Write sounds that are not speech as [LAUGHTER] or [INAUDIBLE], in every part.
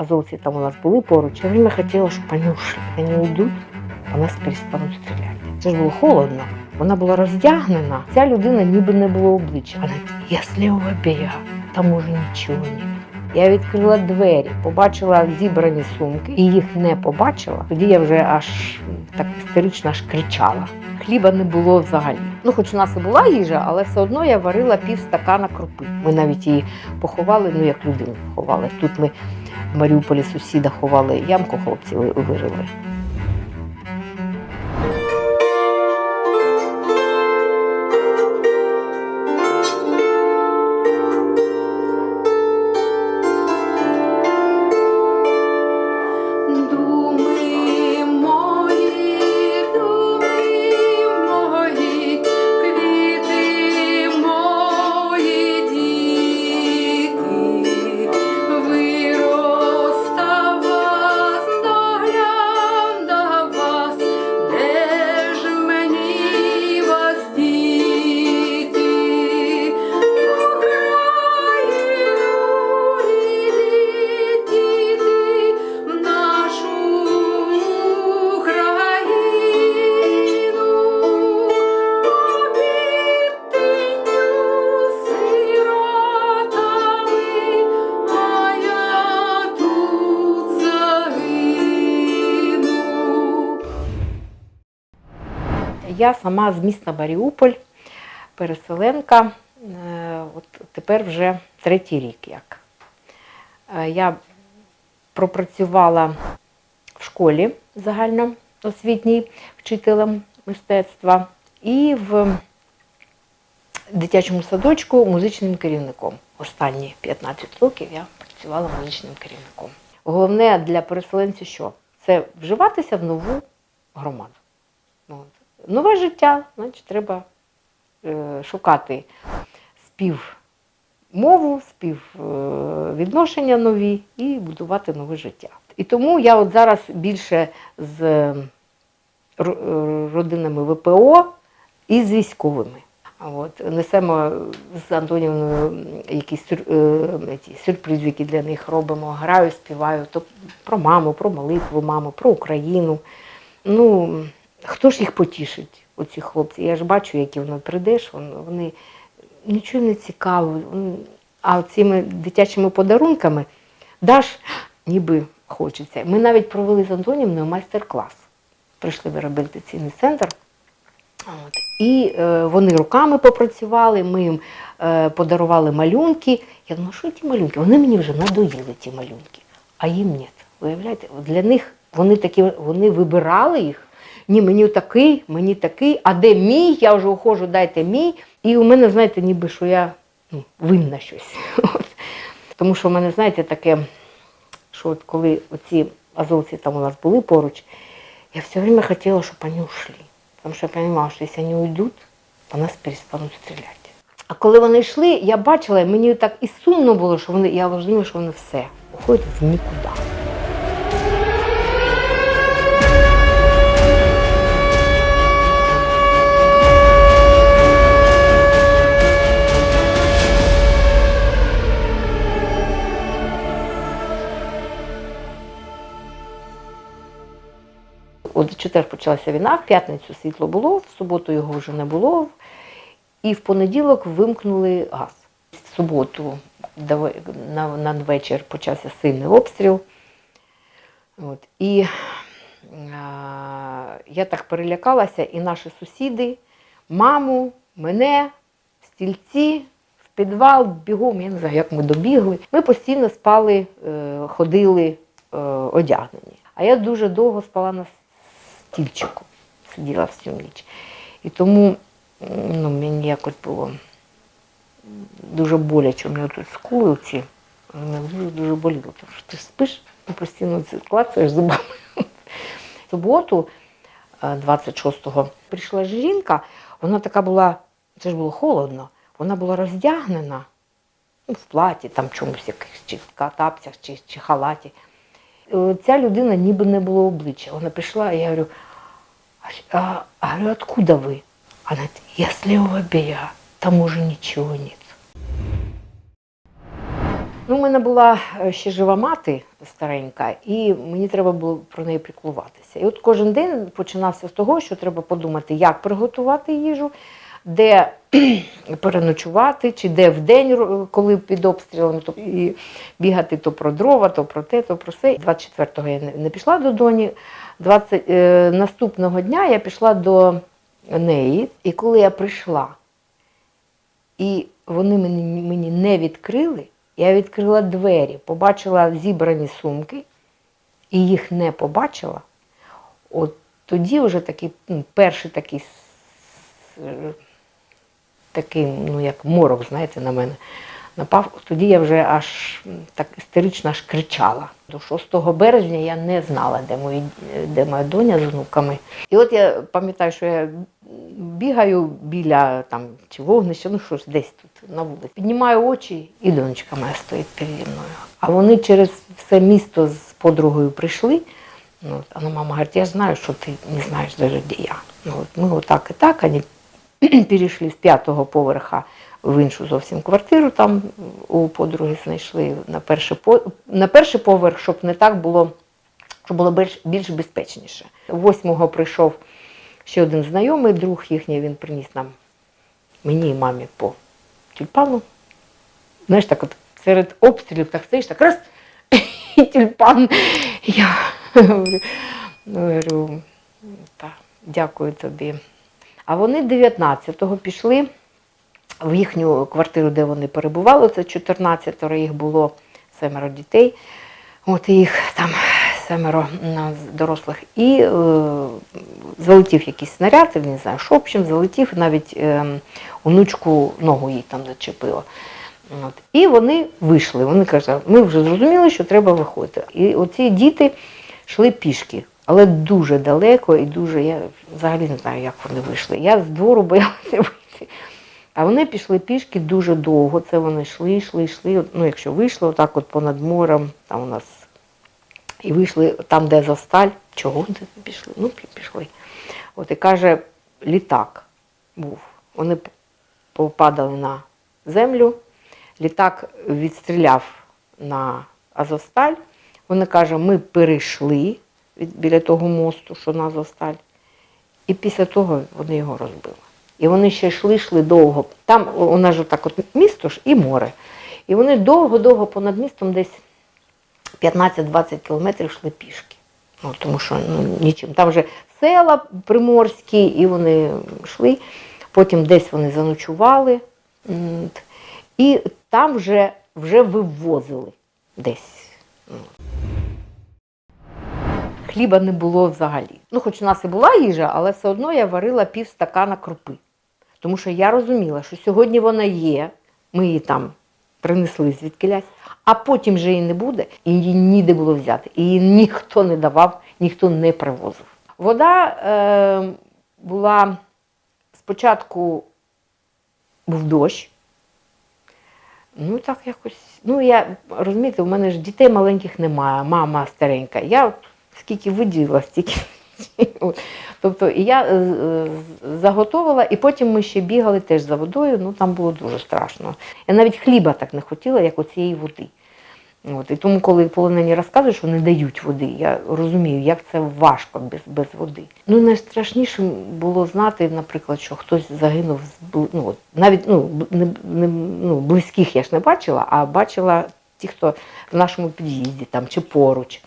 азовці там у нас були поруч, я время хотіла, щоб вони ушли. Вони уйдуть, по нас перестануть стріляти. Це ж було холодно. Вона була роздягнена. Ця людина ніби не було обличчя. Вона якщо у бега, там уже нічого немає. Я відкрила двері, побачила зібрані сумки і їх не побачила. Тоді я вже аж так істерично аж кричала. Хліба не було взагалі. Ну, хоч у нас і була їжа, але все одно я варила пів стакана крупи. Ми навіть її поховали, ну як людину ховали. Тут ми в Маріуполі сусіда ховали ямку, хлопці ви- вирили. Я сама з міста Маріуполь, переселенка. Е, От тепер вже третій рік як. Е, Я пропрацювала в школі загальноосвітній вчителем мистецтва і в дитячому садочку музичним керівником. Останні 15 років я працювала музичним керівником. Головне для переселенців що? Це вживатися в нову громаду. Нове життя, значить, треба е, шукати співмову, співвідношення нові і будувати нове життя. І тому я от зараз більше з е, е, родинами ВПО і з військовими. От, несемо з Антонівною якісь сюр- е, ті сюрпризики для них робимо, граю, співаю то про маму, про молитву маму, про Україну. Ну, хто ж їх потішить, оці хлопці? Я ж бачу, які вони прийдеш, вони нічого не цікаво. А цими дитячими подарунками даш, ніби хочеться. Ми навіть провели з Антонівною майстер-клас. Прийшли в реабілітаційний центр. От. І е, вони руками попрацювали, ми їм е, подарували малюнки. Я думаю, що ті малюнки? Вони мені вже надоїли ті малюнки, а їм ні. Виявляєте, для них вони такі, вони вибирали їх. Ні, мені такий, мені такий, а де мій, я вже ухожу, дайте мій. І у мене, знаєте, ніби що я ну, винна щось. [LAUGHS] От. Тому що в мене, знаєте, таке, що от коли оці азовці там у нас були поруч, я все время хотела, чтобы они ушли. Тому що я розуміла, що якщо вони уйдуть, по нас перестануть стріляти. А коли вони йшли, я бачила, мені так і сумно було, що вони, я розумію, що вони все уходять в нікуди. От четвер почалася війна, в п'ятницю світло було, в суботу його вже не було. І в понеділок вимкнули газ. В суботу на надвечір почався сильний обстріл. От. І а, я так перелякалася, і наші сусіди, маму, мене, стільці, в підвал, бігом, я не знаю, як ми добігли. Ми постійно спали, е, ходили е, одягнені. А я дуже довго спала на стільчику, сиділа всю ніч. І тому ну, мені якось було дуже боляче. У мене тут скули ці, мене дуже дуже боліло. Тому що ти спиш і постійно клацаєш зубами. В суботу, е, 26-го, прийшла жінка, вона така була, це ж було холодно, вона була роздягнена ну, в платі, там чомусь якихось, чи тапцях, чи, чи халаті. Е, Ця людина ніби не було обличчя. Вона прийшла, і я говорю, а, а, говорю, откуда вы? Она говорит, я с левого там уже ничего нет. Ну, у мене була е, ще жива мати старенька, і мені треба було про неї піклуватися. І от кожен день починався з того, що треба подумати, як приготувати їжу, де [CLEARS THROAT] переночувати, чи де в день, коли під обстрілами, то і бігати то про дрова, то про те, то про все. 24-го я не- пішла до доні. 20, е, наступного дня я пішла до неї, і коли я прийшла, і вони мені, мені не відкрили, я відкрила двері, побачила зібрані сумки і їх не побачила. От тоді вже такий ну, перший такий, такий, ну як морок, знаєте, на мене напав. Тоді я вже аж так істерично аж кричала. До 6 березня я не знала, де, мої, де моя доня з внуками. І от я пам'ятаю, що я бігаю біля там чи вогнища, ну що ж, десь тут на вулиці. Піднімаю очі, і донечка моя стоїть переді мною. А вони через все місто з подругою прийшли. Ну, от, а вона мама говорить, я знаю, що ти не знаєш навіть, де я. Ну, от ми отак і так, вони [CLEARS THROAT] перейшли з п'ятого поверха в іншу зовсім квартиру, там у подруги знайшли на перший, на перший поверх, щоб не так було, щоб було більш, більш безпечніше. Восьмого прийшов ще один знайомий, друг їхній, він приніс нам мені і мамі по тюльпану. Знаєш, так от серед обстрілів так стоїш, так раз, [LAUGHS] і тюльпан. Я говорю, ну, говорю та, дякую тобі. А вони 19-го пішли в їхню квартиру, де вони перебували. Це 14 їх було семеро дітей. От їх там семеро дорослих. І е, залетів якийсь снаряд, я не знаю, що общем, залетів, навіть е, онучку ногу їй там зачепило. От. І вони вийшли. Вони кажуть, ми вже зрозуміли, що треба виходити. І оці діти йшли пішки, але дуже далеко і дуже, я взагалі не знаю, як вони вийшли. Я з двору боялася вийти. А вони пішли пішки дуже довго. Це вони йшли, йшли, йшли. Ну, якщо вийшли, отак от понад морем, там у нас. І вийшли там, де Засталь. Чого вони пішли? Ну, пішли. От і каже, літак був. Вони попадали на землю, літак відстріляв на Азовсталь. Вони каже, ми перейшли від, біля того мосту, що на Азовсталь. І після того вони його розбили. І вони ще йшли, йшли довго. Там у нас же так от місто ж і море. І вони довго-довго понад містом десь 15-20 кілометрів йшли пішки. Ну, тому що ну, нічим. Там вже села приморські, і вони йшли. Потім десь вони заночували. І там вже, вже вивозили десь. Хліба не було взагалі. Ну, хоч у нас і була їжа, але все одно я варила пів стакана крупи. Тому що я розуміла, що сьогодні вона є, ми її там принесли звідкилясь, а потім вже її не буде, і її ніде було взяти. І її ніхто не давав, ніхто не привозив. Вода е, була спочатку був дощ. Ну, так якось. Ну, я розумієте, у мене ж дітей маленьких немає, мама старенька. Я скільки виділила, стільки. Тобто я е, е, заготовила, і потім ми ще бігали теж за водою, ну там було дуже страшно. Я навіть хліба так не хотіла, як оцієї води. От. І тому, коли полонені розказують, що не дають води, я розумію, як це важко без, без води. Ну, найстрашніше було знати, наприклад, що хтось загинув з ну, навіть ну, не, не, ну, близьких я ж не бачила, а бачила ті, хто в нашому під'їзді там, чи поруч.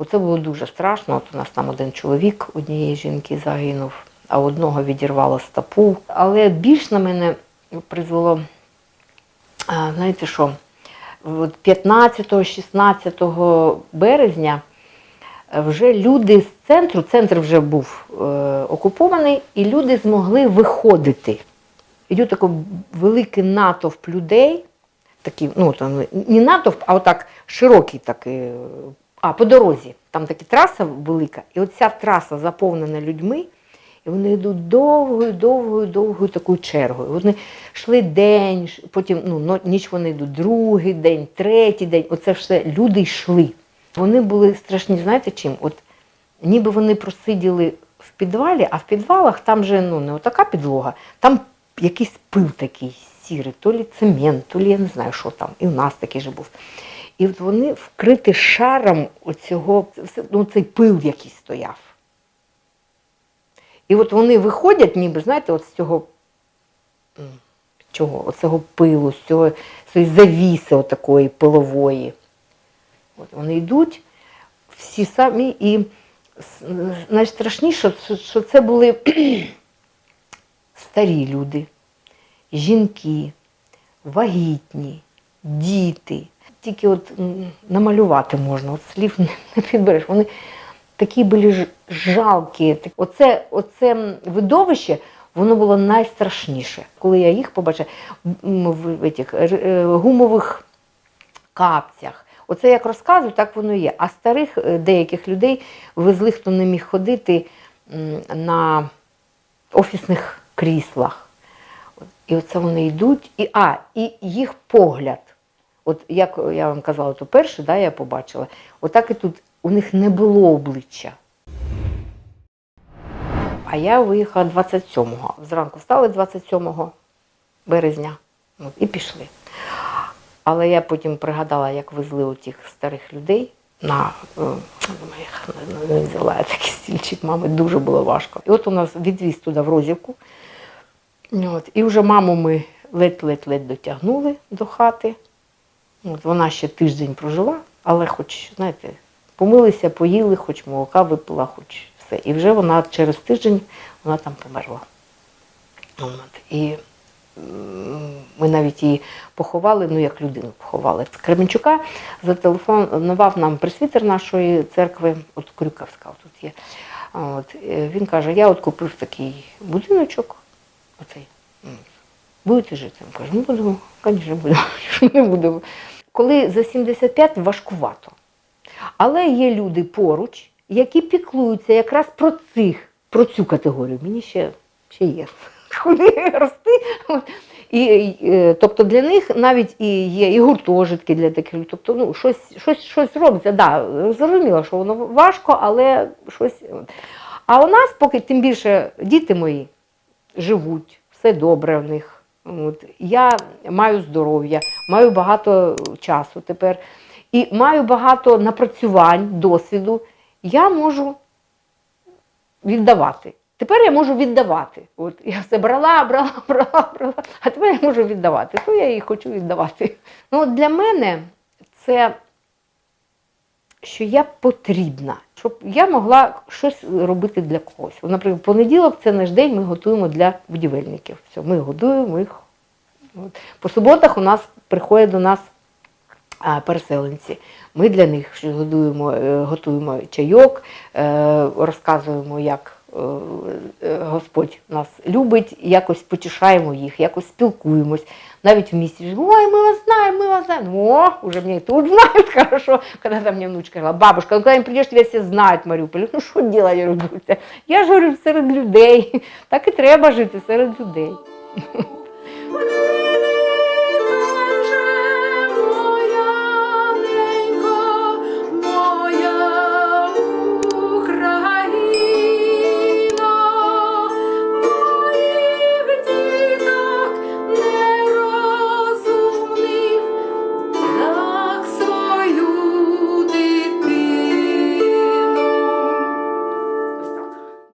Оце було дуже страшно. От у нас там один чоловік однієї жінки загинув, а одного відірвало стопу. Але більш на мене призвело, знаєте що, 15-16 березня е, вже люди з центру, центр вже був е, окупований, і люди змогли виходити. Йде такий великий натовп людей, такий, ну там не натовп, а отак широкий такий, а по дорозі. Там така траса велика, і от ця траса заповнена людьми, і вони йдуть довгою, довгою, довгою такою чергою. Вони йшли день, потім ну, ніч вони йдуть другий день, третій день. Оце все люди йшли. Вони були страшні, знаєте чим? От ніби вони просиділи в підвалі, а в підвалах там же ну, не отака підлога, там якийсь пил такий сірий, то лі цемент, то лі я не знаю, що там. І у нас такий же був. І от вони вкриті шаром оцього, ну, цей пил якийсь стояв. І от вони виходять, ніби, знаєте, от з цього чого? Оцього пилу, з цього цієї завіси отакої пилової. От вони йдуть всі самі, і найстрашніше, що це були [CLEARS THROAT] старі люди, жінки, вагітні, діти. Тільки от намалювати можна, от слів не, підбереш. Вони такі були жалкі. Оце, оце видовище, воно було найстрашніше. Коли я їх побачила в, в этих, е, гумових капцях. Оце як розказую, так воно є. А старих е, деяких людей везли, хто не міг ходити на офісних кріслах. І оце вони йдуть, і, а, і їх погляд. От як я вам казала, то перше, да, я побачила, отак і тут у них не було обличчя. А я виїхала 27-го. Зранку встали 27 березня от, і пішли. Але я потім пригадала, як везли отих старих людей на не взяла я такий стільчик, мами дуже було важко. І от у нас відвіз туди в Розівку. От, і вже маму ми ледь-ледь-ледь дотягнули до хати. От, вона ще тиждень прожила, але хоч, знаєте, помилися, поїли, хоч молока випила, хоч все. І вже вона через тиждень вона там померла. От, і ми навіть її поховали, ну як людину поховали. Кременчука зателефонував нам пресвітер нашої церкви, от Крюківська тут є. От, він каже, я от купив такий будиночок, оцей. Будете жити? Кажу, ну будемо, звісно, будемо, [LAUGHS] не будемо. Коли за 75 важкувато. Але є люди поруч, які піклуються якраз про цих, про цю категорію. Мені ще, ще є [LAUGHS] куди рости. І, е, тобто для них навіть і є і гуртожитки для таких. Тобто, ну, щось, щось, щось робиться. Да, зрозуміло, що воно важко, але щось. А у нас, поки тим більше діти мої живуть, все добре в них. От. Я маю здоров'я, маю багато часу тепер і маю багато напрацювань, досвіду. Я можу віддавати. Тепер я можу віддавати. От я все брала, брала, [LAUGHS] брала, брала, а тепер я можу віддавати. То я її хочу віддавати. Ну, от для мене це, що я потрібна, щоб я могла щось робити для когось. Наприклад, понеділок це наш день, ми готуємо для будівельників. Все, ми годуємо їх. По суботах у нас приходять до нас переселенці. Ми для них годуємо, е, готуємо чайок, е, розказуємо, як Господь нас любить, якось потішаємо їх, якось спілкуємось. Навіть в місті ой, ми вас знаємо, ми вас знаємо. О, уже мені тут знають [LAUGHS] хорошо. Коли там мені внучка говорила, бабушка, ну коли не придешь, тебя все знають Маріуполь. Ну що діла я говорю, Я ж говорю, серед людей. Так і треба жити серед людей.